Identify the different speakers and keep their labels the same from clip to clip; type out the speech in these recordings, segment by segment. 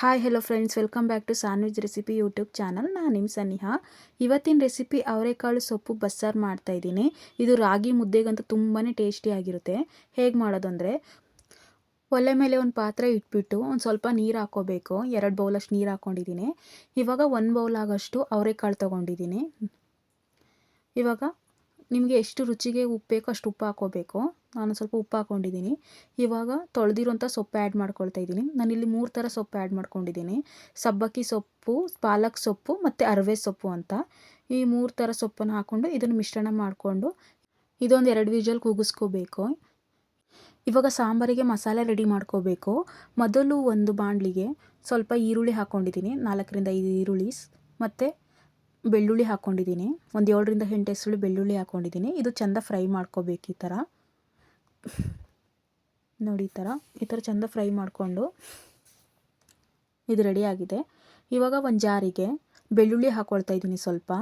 Speaker 1: Hi hello friends welcome back to sandwich recipe YouTube channel ನಾನು ನಿಮ್ಮ ಸನಿಹಾ ಇವತ್ತಿನ recipe ಅವರೆಕಾಳು ಸೊಪ್ಪು ಬಸ್ಸಾರು ಮಾಡ್ತಾ ಇದ್ದೀನಿ. ಇದು ರಾಗಿ ಮುದ್ದೆಗಂತೂ ತುಂಬಾ ಟೇಸ್ಟಿಯಾಗಿರುತ್ತೆ ಹೇಗೆ ಮಾಡೋದು ಅಂದರೆ ಒಲೆ ಮೇಲೆ ಒಂದು ಪಾತ್ರೆ ಇಟ್ಬಿಟ್ಟು ಒಂದು ಸ್ವಲ್ಪ ನೀರು ಹಾಕೋಬೇಕು. ಎರಡು ಬೌಲಷ್ಟು ನೀರು ಹಾಕ್ಕೊಂಡಿದ್ದೀನಿ ಇವಾಗ ಒಂದು ಬೌಲ್ ಆಗೋಷ್ಟು ಅವರೆಕಾಳು ತೊಗೊಂಡಿದ್ದೀನಿ. ಇವಾಗ ನಿಮಗೆ ಎಷ್ಟು ರುಚಿಗೆ ಉಪ್ಪು ಬೇಕೋ ಅಷ್ಟು ಉಪ್ಪು ಹಾಕೋಬೇಕು. ನಾನು ಸ್ವಲ್ಪ ಉಪ್ಪು ಹಾಕ್ಕೊಂಡಿದ್ದೀನಿ ಇವಾಗ ತೊಳೆದಿರೋಂಥ ಸೊಪ್ಪು ಆ್ಯಡ್ ಮಾಡ್ಕೊಳ್ತಾ ಇದ್ದೀನಿ. ಇಲ್ಲಿ ಮೂರು ಥರ ಸೊಪ್ಪು ಆ್ಯಡ್ ಮಾಡ್ಕೊಂಡಿದ್ದೀನಿ. ಸಬ್ಬಕ್ಕಿ ಸೊಪ್ಪು, ಪಾಲಕ್ ಸೊಪ್ಪು ಮತ್ತು ಅರವೆ ಸೊಪ್ಪು ಅಂತ. ಈ ಮೂರು ಥರ ಸೊಪ್ಪನ್ನು ಹಾಕ್ಕೊಂಡು ಇದನ್ನು ಮಿಶ್ರಣ ಮಾಡಿಕೊಂಡು ಇದೊಂದು ಎರಡು ವಿಜಲ್ ಕೂಗಿಸ್ಕೋಬೇಕು. ಇವಾಗ ಸಾಂಬಾರಿಗೆ ಮಸಾಲೆ ರೆಡಿ ಮಾಡ್ಕೋಬೇಕು. ಮೊದಲು ಒಂದು ಬಾಣಲಿಗೆ ಸ್ವಲ್ಪ ಈರುಳ್ಳಿ ಹಾಕ್ಕೊಂಡಿದ್ದೀನಿ ನಾಲ್ಕರಿಂದ ಐದು ಈರುಳ್ಳಿ ಮತ್ತು ಬೆಳ್ಳುಳ್ಳಿ ಹಾಕ್ಕೊಂಡಿದ್ದೀನಿ ಒಂದು ಏಳರಿಂದ ಎಂಟು ಹೆಸರು ಬೆಳ್ಳುಳ್ಳಿ ಹಾಕ್ಕೊಂಡಿದ್ದೀನಿ ಇದು ಚೆಂದ ಫ್ರೈ ಮಾಡ್ಕೋಬೇಕು ಈ ಥರ ನೋಡಿ ಈ ಥರ ಈ ಥರ ಚೆಂದ ಫ್ರೈ ಮಾಡಿಕೊಂಡು ಇದು ರೆಡಿಯಾಗಿದೆ ಇವಾಗ ಒಂದು ಜಾರಿಗೆ ಬೆಳ್ಳುಳ್ಳಿ ಹಾಕ್ಕೊಳ್ತಾ ಇದ್ದೀನಿ ಸ್ವಲ್ಪ.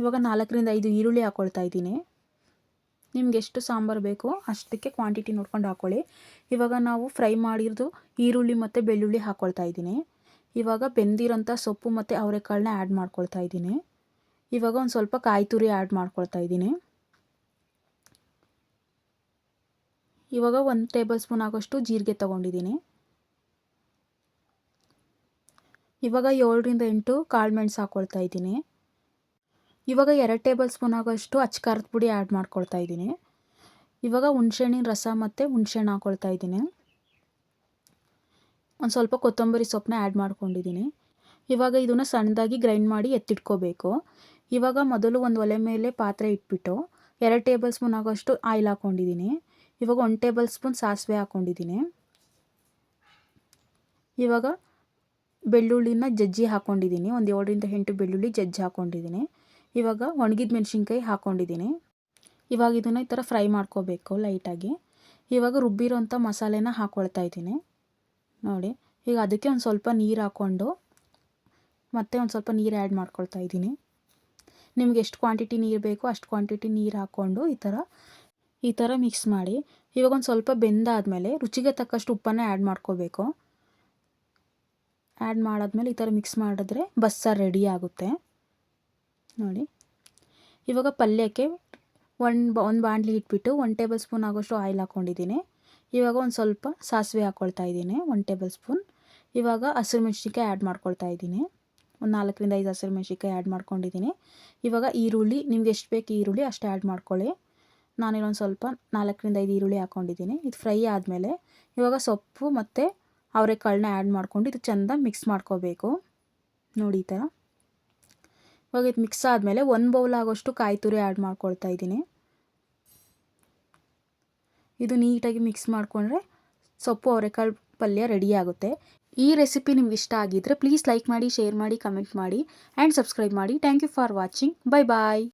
Speaker 1: ಇವಾಗ ನಾಲ್ಕರಿಂದ ಐದು ಈರುಳ್ಳಿ ಹಾಕ್ಕೊಳ್ತಾ ಇದ್ದೀನಿ. ನಿಮ್ಗೆ ಎಷ್ಟು ಸಾಂಬಾರು ಬೇಕೋ ಅಷ್ಟಕ್ಕೆ ಕ್ವಾಂಟಿಟಿ ನೋಡ್ಕೊಂಡು ಹಾಕ್ಕೊಳ್ಳಿ ಇವಾಗ ನಾವು ಫ್ರೈ ಮಾಡಿರೋದು ಈರುಳ್ಳಿ ಮತ್ತು ಬೆಳ್ಳುಳ್ಳಿ ಹಾಕ್ಕೊಳ್ತಾ ಇದ್ದೀನಿ. ಇವಾಗ ಬೆಂದಿರೋಂಥ ಸೊಪ್ಪು ಮತ್ತು ಅವರೆಕಾಳನ್ನ ಆ್ಯಡ್ ಮಾಡ್ಕೊಳ್ತಾ ಇದ್ದೀನಿ. ಇವಾಗ ಒಂದು ಸ್ವಲ್ಪ ಕಾಯಿ ತುರಿ ಆ್ಯಡ್ ಮಾಡ್ಕೊಳ್ತಾ ಇದ್ದೀನಿ. ಇವಾಗ ಒಂದು ಟೇಬಲ್ ಸ್ಪೂನ್ ಆಗೋಷ್ಟು ಜೀರಿಗೆ ತೊಗೊಂಡಿದ್ದೀನಿ. ಇವಾಗ ಏಳರಿಂದ ಎಂಟು ಕಾಳು ಮೆಣಸು ಹಾಕ್ಕೊಳ್ತಾ ಇದ್ದೀನಿ. ಇವಾಗ ಎರಡು ಟೇಬಲ್ ಸ್ಪೂನ್ ಆಗೋಷ್ಟು ಅಚ್ಕಾರದ ಪುಡಿ ಆ್ಯಡ್ ಮಾಡ್ಕೊಳ್ತಾ ಇದ್ದೀನಿ. ಇವಾಗ ಹುಣ್ಸೆಹಣ್ಣಿನ ರಸ ಮತ್ತು ಹುಣ್ಸೆಹಣ್ಣು ಹಾಕ್ಕೊಳ್ತಾ ಇದ್ದೀನಿ. ಒಂದು ಸ್ವಲ್ಪ ಕೊತ್ತಂಬರಿ ಸೊಪ್ಪನ್ನ ಆ್ಯಡ್ ಮಾಡ್ಕೊಂಡಿದ್ದೀನಿ ಇವಾಗ ಇದನ್ನು ಸಣ್ಣದಾಗಿ ಗ್ರೈಂಡ್ ಮಾಡಿ ಎತ್ತಿಟ್ಕೋಬೇಕು. ಇವಾಗ ಮೊದಲು ಒಂದು ಒಲೆ ಮೇಲೆ ಪಾತ್ರೆ ಇಟ್ಬಿಟ್ಟು ಎರಡು ಟೇಬಲ್ ಸ್ಪೂನ್ ಆಗೋಷ್ಟು ಆಯಿಲ್ ಹಾಕ್ಕೊಂಡಿದ್ದೀನಿ ಇವಾಗ ಒಂದು ಟೇಬಲ್ ಸ್ಪೂನ್ ಸಾಸಿವೆ ಹಾಕ್ಕೊಂಡಿದ್ದೀನಿ ಇವಾಗ ಬೆಳ್ಳುಳ್ಳಿನ ಜಜ್ಜಿ ಹಾಕ್ಕೊಂಡಿದ್ದೀನಿ ಒಂದು ಏಳರಿಂದ ಎಂಟು ಬೆಳ್ಳುಳ್ಳಿ ಜಜ್ಜಿ ಹಾಕ್ಕೊಂಡಿದ್ದೀನಿ ಇವಾಗ ಒಣಗಿದ ಮೆಣಸಿನ್ಕಾಯಿ ಹಾಕ್ಕೊಂಡಿದ್ದೀನಿ ಇವಾಗ ಇದನ್ನು ಈ ಥರ ಫ್ರೈ ಮಾಡ್ಕೋಬೇಕು ಲೈಟಾಗಿ ಇವಾಗ ರುಬ್ಬಿರೋಂಥ ಮಸಾಲೆನ ಹಾಕ್ಕೊಳ್ತಾ ಇದ್ದೀನಿ. ನೋಡಿ. ಈಗ ಅದಕ್ಕೆ ಒಂದು ಸ್ವಲ್ಪ ನೀರು ಹಾಕ್ಕೊಂಡು ಮತ್ತೆ ಒಂದು ಸ್ವಲ್ಪ ನೀರು ಆ್ಯಡ್ ಮಾಡ್ಕೊಳ್ತಾ ಇದ್ದೀನಿ. ನಿಮ್ಗೆ ಎಷ್ಟು ಕ್ವಾಂಟಿಟಿ ನೀರು ಬೇಕೋ ಅಷ್ಟು ಕ್ವಾಂಟಿಟಿ ನೀರು ಹಾಕ್ಕೊಂಡು ಈ ಥರ ಈ ಥರ ಮಿಕ್ಸ್ ಮಾಡಿ. ಇವಾಗ ಒಂದು ಸ್ವಲ್ಪ ಬೆಂದಾದಮೇಲೆ ರುಚಿಗೆ ತಕ್ಕಷ್ಟು ಉಪ್ಪನ್ನು ಆ್ಯಡ್ ಮಾಡ್ಕೋಬೇಕು. ಆ್ಯಡ್ ಮಾಡಾದ್ಮೇಲೆ ಈ ಥರ ಮಿಕ್ಸ್ ಮಾಡಿದ್ರೆ ಬಸ್ಸಾರು ರೆಡಿ ಆಗುತ್ತೆ. ನೋಡಿ. ಇವಾಗ ಪಲ್ಯಕ್ಕೆ ಒಂದು ಒಂದು ಬಾಣಲಿ ಇಟ್ಬಿಟ್ಟು ಒನ್ ಟೇಬಲ್ ಸ್ಪೂನ್ ಆಗೋಷ್ಟು ಆಯಿಲ್ ಹಾಕ್ಕೊಂಡಿದ್ದೀನಿ ಇವಾಗ ಒಂದು ಸ್ವಲ್ಪ ಸಾಸಿವೆ ಹಾಕ್ಕೊಳ್ತಾ ಇದ್ದೀನಿ ಒನ್ ಟೇಬಲ್ ಸ್ಪೂನ್. ಇವಾಗ ಹಸಿರು ಮೆಣ್ಸಿನ್ಕಾಯಿ ಆ್ಯಡ್ ಮಾಡ್ಕೊಳ್ತಾ ಇದ್ದೀನಿ. ಒಂದು ನಾಲ್ಕರಿಂದ ಐದು ಹಸಿರು ಮೆಣ್ಸಿನ್ಕಾಯಿ ಆ್ಯಡ್ ಮಾಡ್ಕೊಂಡಿದ್ದೀನಿ. ಇವಾಗ ಈರುಳ್ಳಿ, ನಿಮ್ಗೆ ಎಷ್ಟು ಬೇಕು ಈರುಳ್ಳಿ ಅಷ್ಟು ಆ್ಯಡ್ ಮಾಡ್ಕೊಳ್ಳಿ. ನಾನಿಲ್ಲೊಂದು ಸ್ವಲ್ಪ ನಾಲ್ಕರಿಂದ ಐದು ಈರುಳ್ಳಿ ಹಾಕ್ಕೊಂಡಿದ್ದೀನಿ ಇದು ಫ್ರೈ ಆದಮೇಲೆ ಇವಾಗ ಸೊಪ್ಪು ಮತ್ತು ಅವರೆಕಾಳನ್ನ ಆ್ಯಡ್ ಮಾಡ್ಕೊಂಡು ಇದು ಚೆಂದ ಮಿಕ್ಸ್ ಮಾಡ್ಕೋಬೇಕು. ನೋಡಿ ಈ ಥರ ಇವಾಗ ಇದು ಮಿಕ್ಸ್ ಆದಮೇಲೆ ಒಂದು ಬೌಲ್ ಆಗೋಷ್ಟು ಕಾಯಿ ತುರಿ ಆ್ಯಡ್ ಮಾಡ್ಕೊಳ್ತಾ ಇದ್ದೀನಿ. ಇದು ನೀಟಾಗಿ ಮಿಕ್ಸ್ ಮಾಡಿಕೊಂಡ್ರೆ ಸೊಪ್ಪು ಅವರೆಕಾಳು ಪಲ್ಯ ರೆಡಿ ಆಗುತ್ತೆ. ಈ ರೆಸಿಪಿ ನಿಮ್ಗೆ ಇಷ್ಟ ಆಗಿದ್ದರೆ ಪ್ಲೀಸ್ ಲೈಕ್ ಮಾಡಿ ಶೇರ್ ಮಾಡಿ ಕಮೆಂಟ್ ಮಾಡಿ ಆ್ಯಂಡ್ ಸಬ್ಸ್ಕ್ರೈಬ್ ಮಾಡಿ. Thank you for watching bye bye